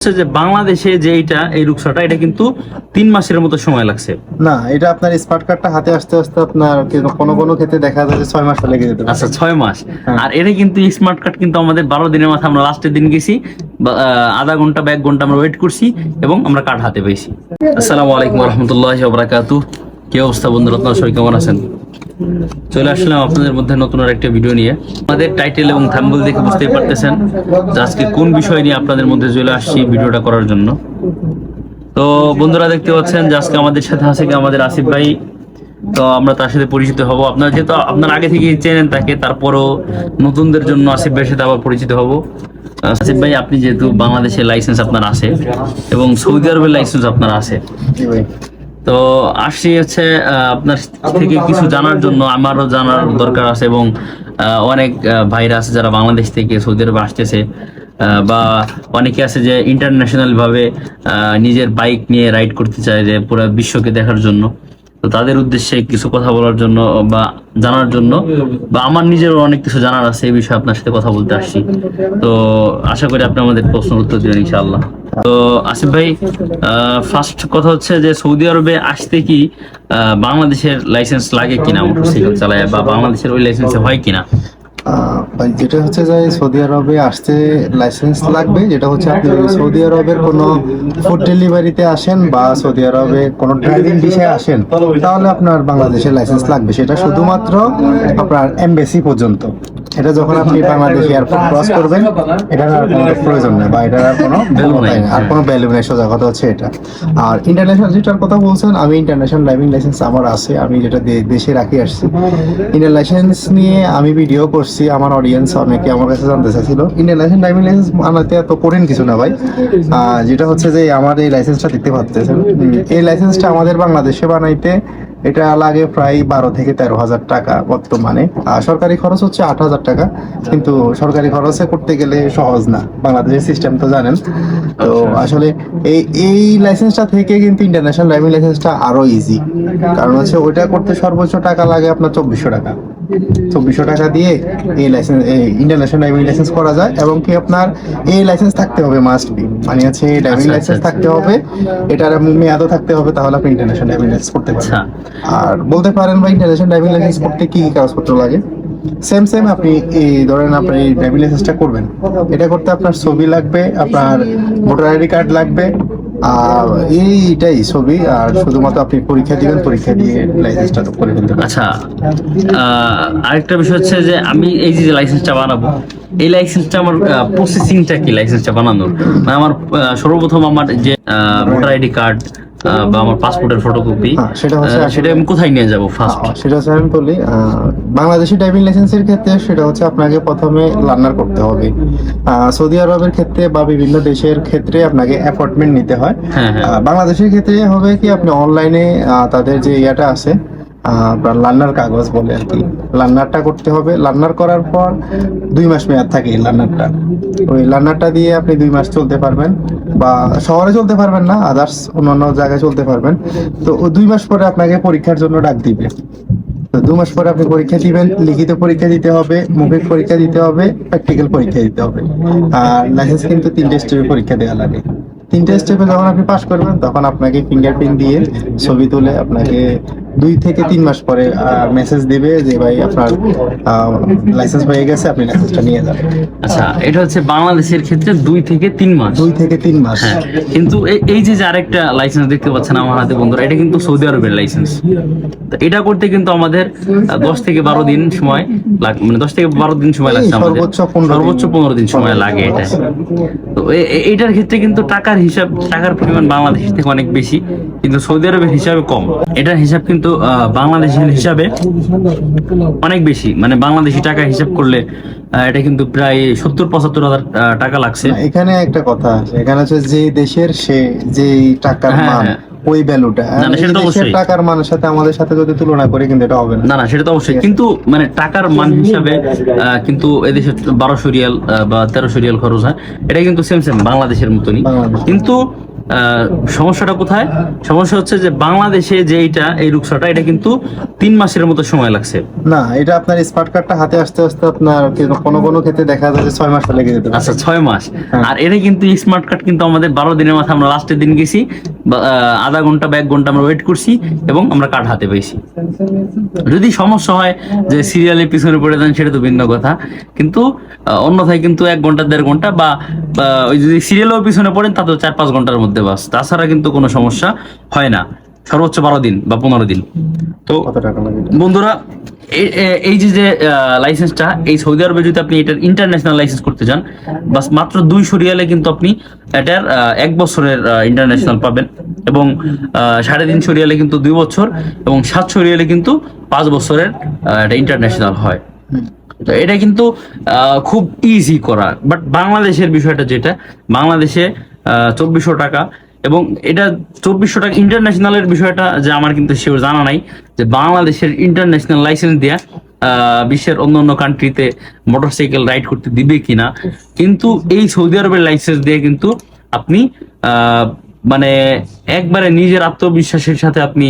হচ্ছে যে বাংলাদেশে যে এইটা এই রুকসাটা এটা কিন্তু তিন মাসের মতো সময় লাগছে। না এটা আপনার স্মার্ট কার্ডটা হাতে আসতে আসতে আপনার কোনো কোনো ক্ষেত্রে দেখা যায় যে ছয় মাস লেগে যেতে আচ্ছা ছয় মাস। হ্যাঁ। আর এটা কিন্তু স্মার্ট কার্ড কিন্তু আমাদের বারো দিনের মাথায় আমরা লাস্টের দিন গেছি বা, আহ, আধা ঘণ্টা বা এক ঘণ্টা আমরা ওয়েট করছি এবং আমরা কার্ড হাতে পেয়েছি। আসসালামু আলাইকুম রহমতুল্লাহ বারাকাতু কি অবস্থা বন্ধুরা, আপনারা সবাই কেমন আছেন? চলে আসলাম আপনাদের মধ্যে নতুন আর একটা ভিডিও নিয়ে। আমাদের টাইটেল এবং থাম্বল দেখে বুঝতেই পারতেছেন যে আজকে কোন বিষয় নিয়ে আপনাদের মধ্যে চলে আসছি ভিডিওটা করার জন্য। তো বন্ধুরা, দেখতে পাচ্ছেন যে আজকে আমাদের সাথে আছে কি আমাদের আসিফ ভাই। তো আমরা তার সাথে পরিচিত হব। আপনারা যেহেতু, আপনার আগে থেকে চেনেন তাকে, তারপরও নতুনদের জন্য আসিফ ভাইয়ের সাথে আবার পরিচিত হব। আসিফ ভাই, আপনি যেহেতু বাংলাদেশের লাইসেন্স আপনার আছে এবং সৌদি আরবের লাইসেন্স আপনার আছে। তো আসি হচ্ছে আপনার থেকে কিছু জানার জন্য আমারও জানার দরকার আছে এবং আহ, অনেক ভাইরা আছে যারা বাংলাদেশ থেকে সৌদি আরবে আসতেছে আহ, বা অনেকে আছে যে ইন্টারন্যাশনাল ভাবে আহ, নিজের বাইক নিয়ে রাইড করতে চায় যে পুরো বিশ্বকে দেখার জন্য। তো তাদের উদ্দেশ্যে কিছু কথা বলার জন্য বা জানার জন্য বা আমার নিজেরও অনেক কিছু জানার আছে এই বিষয়ে আপনার সাথে কথা বলতে আসছি। তো আশা করি আপনি আমাদের প্রশ্ন উত্তর দিবেন ইনশাআল্লাহ। তো আসিফ ভাই ফার্স্ট কথা হচ্ছে যে সৌদি আরবে আসতে কি বাংলাদেশের লাইসেন্স লাগে কিনা মোটরসাইকেল চালায় বা বাংলাদেশের ওই লাইসেন্সে হয় কিনা? যেটা হচ্ছে যে সৌদি আরবে আসতে লাইসেন্স লাগবে যেটা হচ্ছে আপনি সৌদি আরবের কোনো ফুড ডেলিভারিতে আসেন বা সৌদি আরবে কোনো ড্রাইভিং বিষয়ে আসেন তাহলে আপনার বাংলাদেশের লাইসেন্স লাগবে। সেটা শুধুমাত্র আপনার এমবেসি পর্যন্ত। এটা যখন আপনি বাংলাদেশ এয়ারপোর্ট ক্রস করবেন এটার আর কোনো প্রয়োজন নেই বা এটার আর কোনো আর কোনো ভ্যালু নেই সোজা কথা হচ্ছে এটা। আর ইন্টারন্যাশনাল যেটার কথা বলছেন আমি ইন্টারন্যাশনাল ড্রাইভিং লাইসেন্স আমার আছে আমি যেটা দেশে রাখি আসছি। ইন্ডিয়ান লাইসেন্স নিয়ে আমি ভিডিও করছি আমার অডিয়েন্স অনেকে আমার কাছে জানতে চাইছিল? ইন্ডিয়ান লাইসেন্স ড্রাইভিং লাইসেন্স বানাতে এত কঠিন কিছু না ভাই। যেটা হচ্ছে যে আমার এই লাইসেন্সটা দেখতে পাচ্ছেন এই লাইসেন্সটা আমাদের বাংলাদেশে বানাইতে এটা লাগে প্রায় বারো থেকে তেরো হাজার টাকা বর্তমানে। আর সরকারি খরচ হচ্ছে আট হাজার টাকা। কিন্তু সরকারি খরচে করতে গেলে সহজ না। বাংলাদেশের সিস্টেম তো জানেন। তো আসলে এই এই লাইসেন্সটা থেকে কিন্তু ইন্টারন্যাশনাল ড্রাইভিং লাইসেন্সটা আরও ইজি কারণ হচ্ছে ওইটা করতে সর্বোচ্চ টাকা লাগে আপনার চব্বিশশো টাকা। চব্বিশশো টাকা দিয়ে এই লাইসেন্স এই ইন্টারন্যাশনাল ড্রাইভিং লাইসেন্স করা যায় এবং কি আপনার এই লাইসেন্স থাকতে হবে মাস্ট বি মানে হচ্ছে ড্রাইভিং আচ্ছা, লাইসেন্স আচ্ছা, থাকতে হবে এটার মেয়াদও থাকতে হবে তাহলে আপনি ইন্টারন্যাশনাল ড্রাইভিং লাইসেন্স করতে আচ্ছা। আর বলতে পারেন ভাই ইন্টারন্যাশনাল ড্রাইভিং লাইসেন্স করতে কি কি কাগজপত্র লাগে? সেম সেম আপনি এই ধরেন আপনি এই ড্রাইভিং লাইসেন্সটা করবেন। এটা করতে আপনার ছবি লাগবে আপনার ভোটার আইডি কার্ড লাগবে আর এইটাই ছবি, আর শুধুমাত্র আপনি পরীক্ষা দিবেন, পরীক্ষা দিয়ে লাইসেন্সটা করে ফেলতে আচ্ছা আরেকটা বিষয় হচ্ছে যে আমি এই যে লাইসেন্সটা বানাবো এই লাইসেন্সটা আমার প্রসেসিংটা কি লাইসেন্সটা বানানোর? মানে আমার সর্বপ্রথম আমার যে ভোটার আইডি কার্ড বা আমার পাসপোর্টের ফটোকপি হ্যাঁ, সেটা হচ্ছে সেটা আমি কোথায় নিয়ে যাব ফার্স্ট সেটা হচ্ছে আমি বলি বাংলাদেশি ড্রাইভিং লাইসেন্সের ক্ষেত্রে সেটা হচ্ছে আপনাকে প্রথমে লার্নার করতে হবে। সৌদি আরবের ক্ষেত্রে বা বিভিন্ন দেশের ক্ষেত্রে আপনাকে অ্যাপয়েন্টমেন্ট নিতে হয়। হ্যাঁ হ্যাঁ। বাংলাদেশের ক্ষেত্রে হবে কি আপনি অনলাইনে তাদের যে ইয়েটা আছে আপনার লার্নার কাগজ বলে আর কি। লার্নারটা করতে হবে। লার্নার করার পর দুই মাস মেয়াদ থাকে এই লার্নারটা ওই লার্নারটা দিয়ে আপনি দুই মাস চলতে পারবেন বা শহরে চলতে পারবেন না আদার্স অন্যান্য জায়গায় চলতে পারবেন। তো দুই মাস পরে আপনাকে পরীক্ষার জন্য ডাক দিবে। তো দু মাস পরে আপনি পরীক্ষা দিবেন। লিখিত পরীক্ষা দিতে হবে মৌখিক পরীক্ষা দিতে হবে, প্র্যাকটিক্যাল পরীক্ষা দিতে হবে। আর লাইসেন্স কিন্তু তিনটে স্টেপে পরীক্ষা দেওয়া লাগে। তিনটে স্টেপে যখন আপনি পাস করবেন, তখন আপনাকে ফিঙ্গারপ্রিন্ট দিয়ে ছবি তুলে আপনাকে দুই থেকে তিন মাস পরে মেসেজ দিবে যে ভাই আপনার লাইসেন্স হয়ে গেছে আপনি লাইসেন্সটা নিয়ে যাবেন আচ্ছা এটা হচ্ছে বাংলাদেশের ক্ষেত্রে দুই থেকে তিন মাস। দুই থেকে তিন মাস। হ্যাঁ কিন্তু এই- যে আরেকটা লাইসেন্স দেখতে পাচ্ছেন আমার হাতে বন্ধুরা এটা কিন্তু সৌদি আরবের লাইসেন্স এটা করতে কিন্তু আমাদের দশ থেকে বারো দিন সময় লাগ- মানে দশ থেকে বারো দিন সময় লাগছে আমাদের। সর্বোচ্চ 15 দিন। সর্বোচ্চ পনেরো দিন সময় লাগে এটা। তো এটার ক্ষেত্রে কিন্তু টাকার হিসাব টাকার পরিমাণ বাংলাদেশ থেকে অনেক বেশি কিন্তু সৌদি আরবের হিসাবে কম। এটার হিসাব কিন্তু আহ, বাংলাদেশের হিসাবে অনেক বেশি। মানে বাংলাদেশি টাকা হিসাব করলে এটা কিন্তু প্রায় সত্তর পঁচাত্তর হাজার টাকা লাগছে। এখানে একটা কথা আছে। এখানে হচ্ছে যে দেশের সে যে টাকার হ্যাঁ, মান হ্যাঁ। ওই ভ্যালুটা। টাকার মানের সাথে আমাদের সাথে যদি তুলনা করি কিন্তু এটা হবে না। না সেটা তো অবশ্যই। কিন্তু মানে টাকার মান হিসাবে আহ, কিন্তু এদেশে বারোশো রিয়াল বা তেরোশো রিয়াল খরচ হয়। এটা কিন্তু সেম সেম বাংলাদেশের মতনই। কিন্তু সমস্যাটা কোথায়? সমস্যা হচ্ছে যে বাংলাদেশে যে এইটা এই রুকসাটা এটা কিন্তু তিন মাসের মতো সময় লাগছে। না এটা আপনার স্মার্ট কার্ডটা হাতে আসতে আসতে আপনার কোনো কোনো ক্ষেত্রে দেখা যায় যে ছয় মাস লেগে যেতে আচ্ছা ছয় মাস। হ্যাঁ। আর এটা কিন্তু স্মার্ট কার্ড কিন্তু আমাদের বারো দিনের মাথায় আমরা লাস্টের দিন গেছি আধা ঘণ্টা বা এক ঘণ্টা আমরা ওয়েট করছি এবং আমরা কার্ড হাতে পেয়েছি। যদি সমস্যা হয় যে সিরিয়ালের পিছনে পড়ে যান সেটা তো ভিন্ন কথা। কিন্তু অন্যথায় কিন্তু এক ঘণ্টা দেড় ঘণ্টা বা ওই যদি সিরিয়ালেও পিছনে পড়েন তা তো চার পাঁচ ঘণ্টার মধ্যে বাস। তাছাড়া কিন্তু কোনো সমস্যা হয় না। সর্বোচ্চ বারো দিন বা পনেরো দিন। তো বন্ধুরা এই- যে যে লাইসেন্সটা এই সৌদি আরবে যদি আপনি এটার ইন্টারন্যাশনাল লাইসেন্স করতে চান বাস মাত্র দুইশো রিয়ালে কিন্তু আপনি এটার এক বছরের ইন্টারন্যাশনাল পাবেন এবং সাড়ে তিনশো রিয়ালে কিন্তু দুই বছর এবং সাতশো রিয়ালে কিন্তু পাঁচ বছরের এটা ইন্টারন্যাশনাল হয়। তো এটা কিন্তু আহ, খুব ইজি করা। বাট বাংলাদেশের বিষয়টা যেটা বাংলাদেশে চব্বিশশো টাকা। এবং এটা চব্বিশশো টাকা ইন্টারন্যাশনালের বিষয়টা যে আমার কিন্তু সেও জানা নাই যে বাংলাদেশের ইন্টারন্যাশনাল লাইসেন্স আহ, বিশ্বের অন্য অন্য কান্ট্রিতে মোটরসাইকেল রাইড করতে দিবে কিনা। কিন্তু এই সৌদি আরবের লাইসেন্স দিয়ে কিন্তু আপনি মানে একবারে নিজের আত্মবিশ্বাসের সাথে আপনি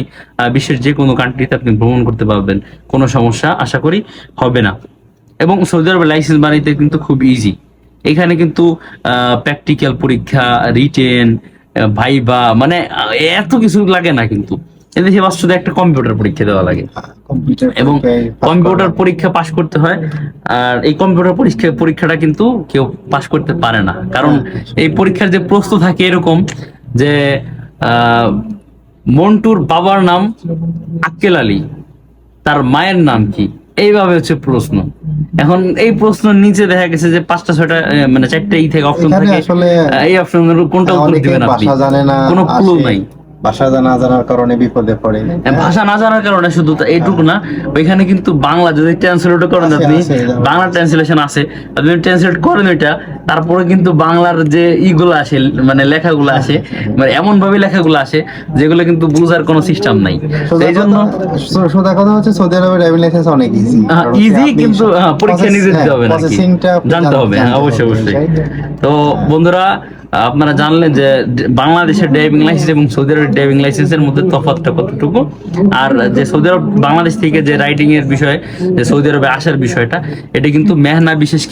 বিশ্বের যে কোনো কান্ট্রিতে আপনি ভ্রমণ করতে পারবেন। কোনো সমস্যা আশা করি হবে না। এবং সৌদি আরবের লাইসেন্স বানাইতে কিন্তু খুব ইজি এখানে কিন্তু প্র্যাকটিক্যাল পরীক্ষা রিটেন ভাইবা মানে এত কিছু লাগে না কিন্তু। এদেশে বাস শুধু একটা কম্পিউটার পরীক্ষা দেওয়া লাগে। কম্পিউটার এবং কম্পিউটার পরীক্ষা পাশ করতে হয়। আর এই কম্পিউটার পরীক্ষা পরীক্ষাটা কিন্তু কেউ পাশ করতে পারে না। কারণ এই পরীক্ষার যে প্রশ্ন থাকে এরকম যে আহ, মন্টুর বাবার নাম আক্কেল আলী তার মায়ের নাম কি? এইভাবে হচ্ছে প্রশ্ন। এখন এই প্রশ্ন নিচে দেখা গেছে যে পাঁচটা ছয়টা মানে চারটা ই থেকে অপশন থাকে। এই অপশনের কোনটা উত্তর দিবেন আপনি? ভাষা জানে না কোনো ক্লু নাই। ভাষা জানা জানার কারণে বিপদে পড়ে। হ্যাঁ, ভাষা না জানার কারণে শুধু এইটুকু না ওইখানে কিন্তু বাংলা যদি ট্রান্সলেট করেন আপনি বাংলা ট্রান্সলেশন আছে। আপনি ট্রান্সলেট করেন ওইটা তারপরে কিন্তু বাংলার যে ইগুলো আসে মানে লেখাগুলো আসে মানে এমন ভাবে লেখাগুলো আসে যেগুলো কিন্তু বুঝার কোনো সিস্টেম নাই। এই জন্য সোজা কথা হচ্ছে সৌদি আরবের ড্রাইভিং লাইসেন্স অনেক ইজি হ্যাঁ, easy কিন্তু, হ্যাঁ, পরীক্ষা নিজে দিতে হবে? প্রসেসিংটা জানতে হবে হ্যাঁ অবশ্যই অবশ্যই। তো বন্ধুরা আপনারা জানলেন যে বাংলাদেশের ড্রাইভিং লাইসেন্স এবং সৌদি আরবের ড্রাইভিং লাইসেন্সের মধ্যে তফাৎটা কতটুকু? আর যে সৌদি আরব, বাংলাদেশ থেকে যে রাইডিং এর বিষয়ে, যে সৌদি আরবে আসার বিষয়টা, এটা কিন্তু মেহনা বিশেষ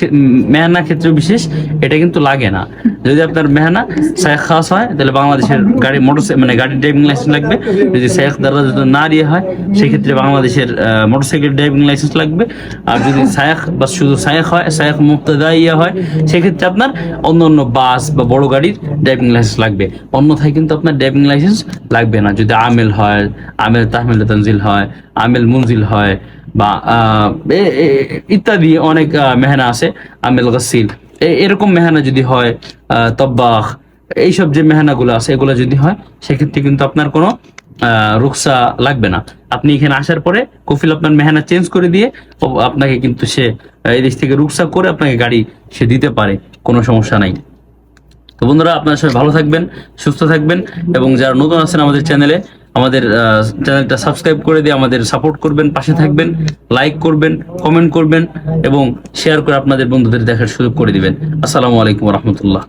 মেহনা ক্ষেত্রে বিশেষ, এটা কিন্তু লাগে না। যদি আপনার মেহনা শেখ খাস হয়, তাহলে বাংলাদেশের গাড়ি, মোটর মানে গাড়ির ড্রাইভিং লাইসেন্স লাগবে। যদি শেখ দ্বারা যদি না দিয়ে হয়, সেক্ষেত্রে বাংলাদেশের মোটরসাইকেল ড্রাইভিং লাইসেন্স লাগবে। আর যদি সায়াক বা শুধু সায়াক হয় সায়াক মুক্তদা ইয়ে হয়, সেক্ষেত্রে আপনার অন্য অন্য বাস বা বড় গাড়ির ড্রাইভিং লাইসেন্স লাগবে। অন্যথায় কিন্তু আপনার ড্রাইভিং লাইসেন্স লাগবে না। যদি আমেল হয়, আমেল তাহমেল তানজিল হয়, আমেল মুনজিল হয় বা ইত্যাদি অনেক মেহনা আছে, আমেল গাসিল। এরকম মেহনা যদি হয় আহ, তব্বাখ এইসব যে মেহনাগুলো আছে এগুলো যদি হয় সেক্ষেত্রে কিন্তু আপনার কোনো রুকসা লাগবে না। আপনি এখানে আসার পরে কফিল আপনার মেহানা চেঞ্জ করে দিয়ে আপনাকে কিন্তু সে এই দেশ থেকে রুকসা করে আপনাকে গাড়ি সে দিতে পারে কোনো সমস্যা নাই। তো বন্ধুরা আপনারা সবাই ভালো থাকবেন সুস্থ থাকবেন এবং যারা নতুন আছেন আমাদের চ্যানেলে আমাদের চ্যানেলটা সাবস্ক্রাইব করে দিয়ে আমাদের সাপোর্ট করবেন, পাশে থাকবেন, লাইক করবেন, কমেন্ট করবেন এবং শেয়ার করে আপনাদের বন্ধুদের দেখার সুযোগ করে দিবেন। আসসালামু আলাইকুম রহমতুল্লাহ।